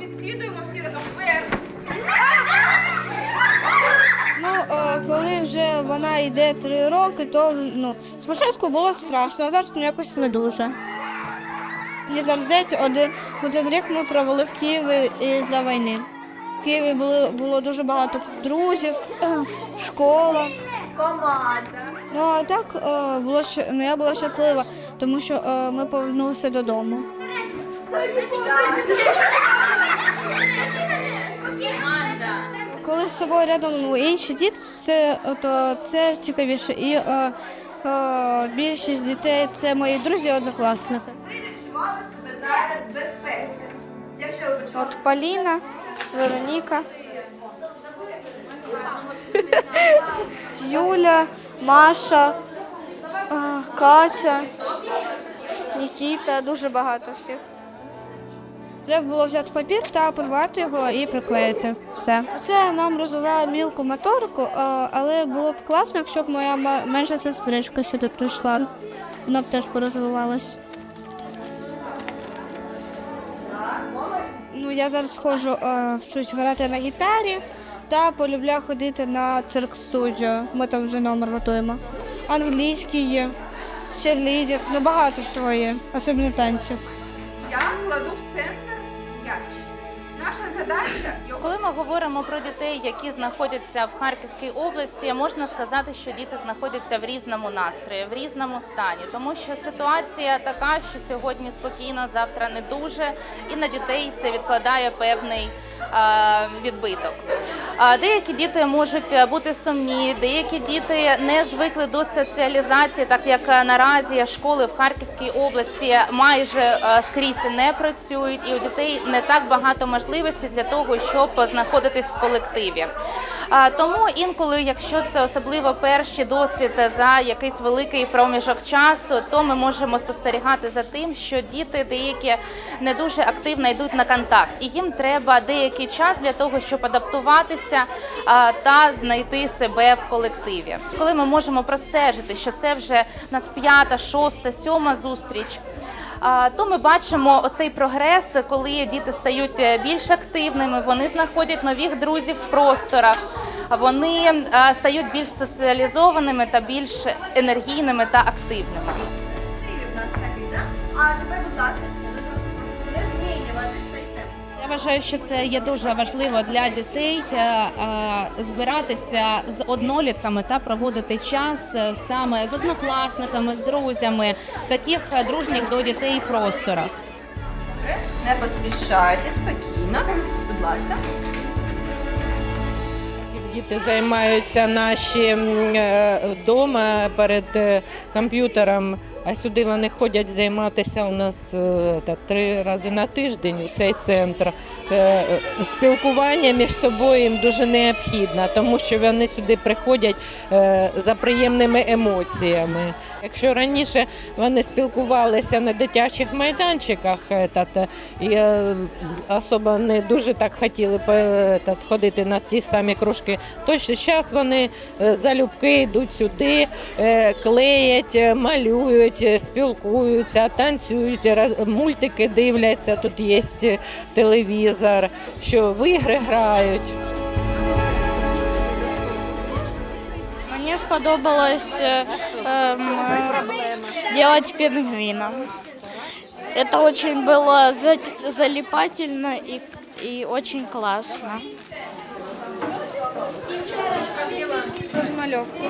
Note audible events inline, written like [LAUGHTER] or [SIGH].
підкидуємо всі разом вверх. Ну, е, коли вже вона йде три роки, то ну, спочатку було страшно, а зараз ну, якось не дуже. Мені зараз здається, один, один рік ми провели в Києві із-за війни. В Києві було, було дуже багато друзів, [CLEARS THROAT] школа. Команда. Ну а так е, було щ- ну, я була щаслива, тому що е, ми повернулися додому. Коли з собою рядом ну, інші діти, це, то це цікавіше. І е, е, більшість дітей це мої друзі однокласники. Ви відчували себе зараз в безпеці. От Поліна, Вероніка, Юля, Маша, е, Катя, Нікіта, дуже багато всіх. Треба було взяти папір та порвати його і приклеїти. Все. Це нам розвиває мілку моторику, але було б класно, якщо б моя менша сестричка сюди прийшла. Вона б теж порозвивалась. Ну, я зараз ходжу, вчусь грати на гітарі та полюбляю ходити на цирк студію. Ми там вже номер готуємо. Англійський є, черлідер, ну багато всього є, особливо танців. Я кладу в центр задача Коли ми говоримо про дітей, які знаходяться в Харківській області, можна сказати, що діти знаходяться в різному настрої, в різному стані, тому що ситуація така, що сьогодні спокійно, завтра не дуже, і на дітей це відкладає певний е, відбиток. Деякі діти можуть бути сумні, деякі діти не звикли до соціалізації, так як е, наразі школи в Харківській області майже е, скрізь не працюють, і у дітей не так багато можливостей для того, щоб знаходитись в колективі. А, Тому інколи, якщо це особливо перший досвід за якийсь великий проміжок часу, то ми можемо спостерігати за тим, що діти деякі не дуже активно йдуть на контакт, і їм треба деякий час для того, щоб адаптуватися та знайти себе в колективі. Коли ми можемо простежити, що це вже у нас п'ята, шоста, сьома зустріч. То ми бачимо оцей прогрес, коли діти стають е, більш активними, вони знаходять нових друзів в просторах, вони е, стають більш соціалізованими та більш енергійними та активними. А тепер, вважаю, що це є дуже важливо для дітей е, е, збиратися з однолітками та проводити час е, саме з однокласниками, з друзями таких дружніх до дітей просторах. Не поспішайте, спокійно. Будь ласка. Діти займаються наші м, е, вдома перед е, комп'ютером, а сюди вони ходять займатися у нас е, та, три рази на тиждень у цей центр. Спілкування між собою їм дуже необхідно, тому що вони сюди приходять за приємними емоціями. Якщо раніше вони спілкувалися на дитячих майданчиках, е, та, і е, особо не дуже так хотіли е, ходити на ті самі кружки, то зараз вони е, залюбки йдуть сюди, е, клеять, е, малюють, е, спілкуються, танцюють, мультики дивляться. Тут є е, телевізор, що в ігри грають. Мені сподобалось е, ем, делать пингвина. Это очень было за- залипательно и, и очень классно. Розмальовку.